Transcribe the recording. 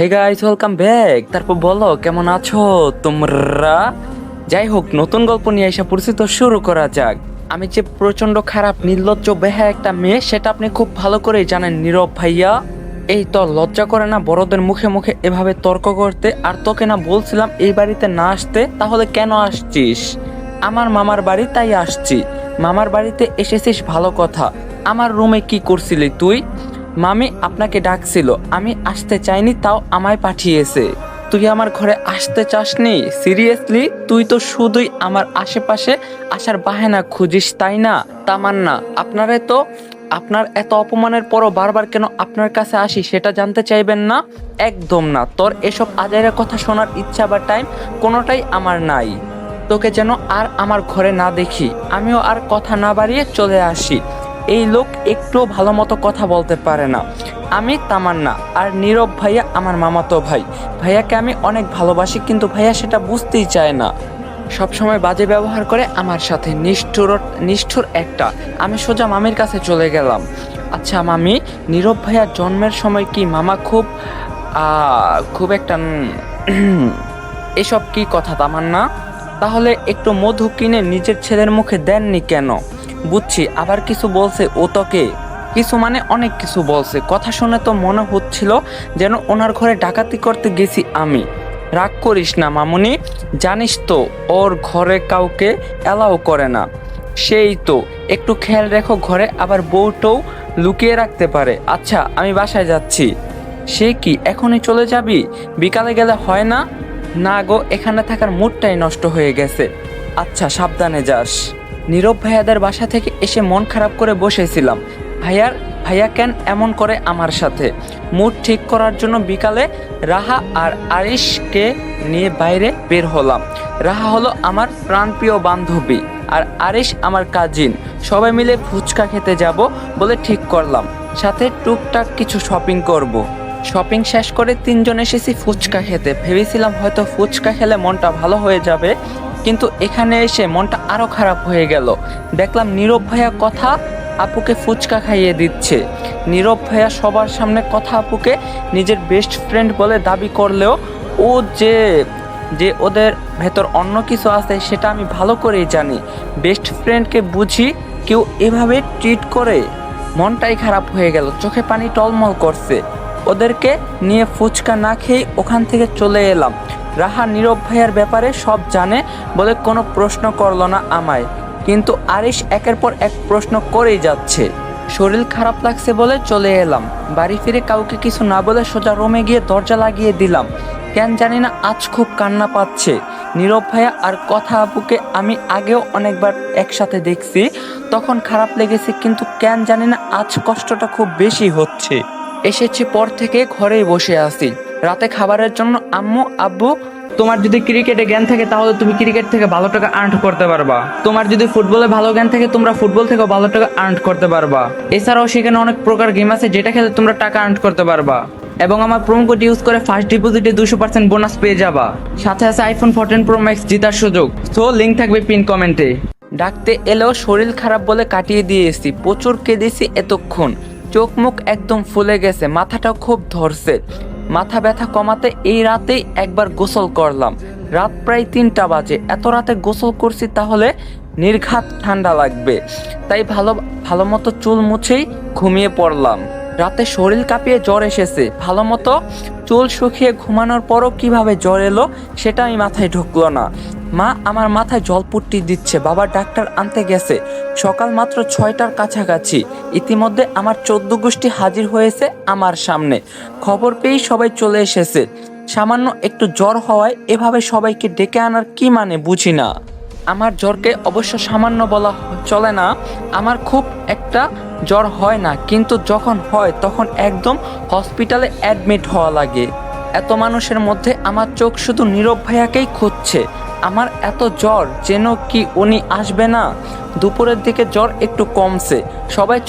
Hey guys welcome back তারপর বলো, কেমন আছো তোমরা? যাই হোক, নতুন গল্প নিয়ে এসে পরিচিত শুরু করা যাক। আমি যে প্রচণ্ড খারাপ, নির্লজ্জ বেহা একটা মেয়ে, সেটা আপনি খুব ভালো করেই জানেন নীরব ভাইয়া। এই তো লজ্জা করে না বড়দের মুখে মুখে এভাবে তর্ক করতে, আর তোকে না বলছিলাম এই বাড়িতে না আসতে, তাহলে কেন আসছিস? আমার মামার বাড়ি তাই আসছি। মামার বাড়িতে এসেছিস ভালো কথা। আমার রুমে কি করছিলি তুই? মামি আপনাকে ডাকছিল, আমি আসতে চাইনি, তাও আমায় পাঠিয়েছে। তুই আমার ঘরে আসতে চাসনি? সিরিয়াসলি, তুই তো শুধুই আমার আশেপাশে আসার বাহানা খুঁজিস, তাই না? তামান্না, আপনারে তো আপনার এত অপমানের পরও বারবার কেন আপনার কাছে আসি সেটা জানতে চাইবেন না? একদম না, তোর এসব আজাইরা কথা শোনার ইচ্ছা বা টাইম কোনোটাই আমার নাই। তোকে যেন আর আমার ঘরে না দেখি, আমিও আর কথা না বাড়িয়ে চলে আসি। এই লোক একটু ভালো মতো কথা বলতে পারে না। আমি তামান্না, আর নীরব ভাইয়া আমার মামাতো ভাই। ভাইয়াকে আমি অনেক ভালোবাসি, কিন্তু ভাইয়া সেটা বুঝতেই চায় না। সবসময় বাজে ব্যবহার করে আমার সাথে, নিষ্ঠুর নিষ্ঠুর একটা। আমি সোজা মামির কাছে চলে গেলাম। আচ্ছা মামি, নীরব ভাইয়ার জন্মের সময় কি মামা খুব খুব একটা এসব কি কথা তামান্না? তাহলে একটু মধু কিনে নিজের ছেলের মুখে দেননি কেন? বুঝছি, আবার কিছু বলছে ও তোকে কিছু মানে অনেক কিছু বলছে। কথা শুনে তো মনে হচ্ছিল যেন ওনার ঘরে ডাকাতি করতে গেছি আমি। রাগ করিস না, মামুনি। জানিস তো, ওর ঘরে কাউকে অ্যালাউ করে না। সেই তো, একটু খেয়াল রেখো, ঘরে আবার বউটাও লুকিয়ে রাখতে পারে। আচ্ছা আমি বাসায় যাচ্ছি। সে কি, এখনই চলে যাবি? বিকালে গেলে হয় না? না গো, এখানে থাকার মুডটাই নষ্ট হয়ে গেছে। আচ্ছা সাবধানে যাস। নীরব ভাইয়াদের বাসা থেকে এসে মন খারাপ করে বসেছিলাম। ভাইয়ার, ভাইয়া কেন এমন করে আমার সাথে? মুড ঠিক করার জন্য বিকালে রাহা আর আরিশকে নিয়ে বাইরে বের হলাম। রাহা হলো আমার প্রাণপ্রিয় বান্ধবী আর আরিশ আমার কাজিন সবাই মিলে ফুচকা খেতে যাব বলে ঠিক করলাম। সাথে টুকটাক কিছু শপিং করব। শপিং শেষ করে তিনজন এসেছি ফুচকা খেতে। ভেবেছিলাম হয়তো ফুচকা খেলে মনটা ভালো হয়ে যাবে। কিন্তু এখানে এসে মনটা আরও খারাপ হয়ে গেল। দেখলাম নীরব ভাইয়া কথা আপুকে ফুচকা খাইয়ে দিচ্ছে। নীরব ভাইয়া সবার সামনে কথা আপুকে নিজের বেস্ট ফ্রেন্ড বলে দাবি করলেও, ও যে যে ওদের ভেতর অন্য কিছু আছে সেটা আমি ভালো করেই জানি। বেস্ট ফ্রেন্ডকে বুঝি কেউ এভাবে ট্রিট করে? মনটাই খারাপ হয়ে গেল। চোখে পানি টলমল করছে। ওদেরকে নিয়ে ফুচকা না খেয়ে ওখান থেকে চলে এলাম। রাহা নীরব ভাইয়ার ব্যাপারে সব জানে বলে কোনো প্রশ্ন করল না আমায়। কিন্তু আরিশ একের পর এক প্রশ্ন করেই যাচ্ছে। শরীর খারাপ লাগছে বলে চলে এলাম। বাড়ি ফিরে কাউকে কিছু না বলে সোজা রুমে গিয়ে দরজা লাগিয়ে দিলাম। কেন জানি না আজ খুব কান্না পাচ্ছে। নীরব ভাইয়া আর কথা আপুকে আমি আগেও অনেকবার একসাথে দেখছি, তখন খারাপ লেগেছে কিন্তু কেন জানি না আজ কষ্টটা খুব বেশি হচ্ছে। এসেছি পর থেকে ঘরেই বসে আছি। রাতে খাবারের জন্য আম্মু, আব্বু, তোমার যদি ক্রিকেটে জ্ঞান থাকে তাহলে তুমি ক্রিকেট থেকে ভালো টাকা আর্ন করতে পারবা। তোমার যদি ফুটবলে ভালো জ্ঞান থাকে তোমরা ফুটবল থেকে ভালো টাকা আর্ন করতে পারবা। এছাড়াও সেখানে অনেক প্রকার গেম আছে যেটা খেলে তোমরা টাকা আর্ন করতে পারবা। এবং আমার প্রোমো কোড ইউজ করে ফার্স্ট ডিপোজিটে দুশো পার্সেন্ট বোনাস পেয়ে যাবা। সাথে আছে আইফোন ফোরটিন প্রো ম্যাক্স জেতার সুযোগ। সো লিঙ্ক থাকবে পিন কমেন্টে ডাকতে এলেও শরীর খারাপ বলে কাটিয়ে দিয়ে দিয়েছি। প্রচুর কেঁদেছি এতক্ষণ। চোখ মুখ একদম ফুলে গেছে। মাথাটাও খুব ধরছে। মাথা ব্যথা কমাতে এই রাতেই একবার গোসল করলাম। রাত প্রায় তিনটা বাজে। এত রাতে গোসল করছি তাহলে নির্ঘাত ঠান্ডা লাগবে। তাই ভালো ভালো মতো চুল মুছেই ঘুমিয়ে পড়লাম। রাতে শরীর কাঁপিয়ে জ্বর এসেছে। ভালো মতো চুল শুকিয়ে ঘুমানোর পরও কীভাবে জ্বর এলো সেটা আমি মাথায় ঢুকলো না। মা আমার মাথায় জলপুট্টি দিচ্ছে, বাবা ডাক্তার আনতে গেছে। সকাল মাত্র ছয়টার কাছাকাছি। ইতিমধ্যে আমার চোদ্দ গোষ্ঠী হাজির হয়েছে আমার সামনে। খবর পেয়েই সবাই চলে এসেছে। সামান্য একটু জ্বর হওয়ায় এভাবে সবাইকে ডেকে আনার কি মানে বুঝি না। আমার জ্বরকে অবশ্য সামান্য বলা চলে না। আমার খুব একটা জ্বর হয় না, কিন্তু যখন হয় তখন একদম হসপিটালে অ্যাডমিট হওয়া লাগে। এত মানুষের মধ্যে আমার চোখ শুধু নীরব ভাইয়াকেই খুঁজছে। আমার এত জ্বর যেন কি উনি আসবে না? দুপুরের দিকে জ্বর একটু কমছে। সবাই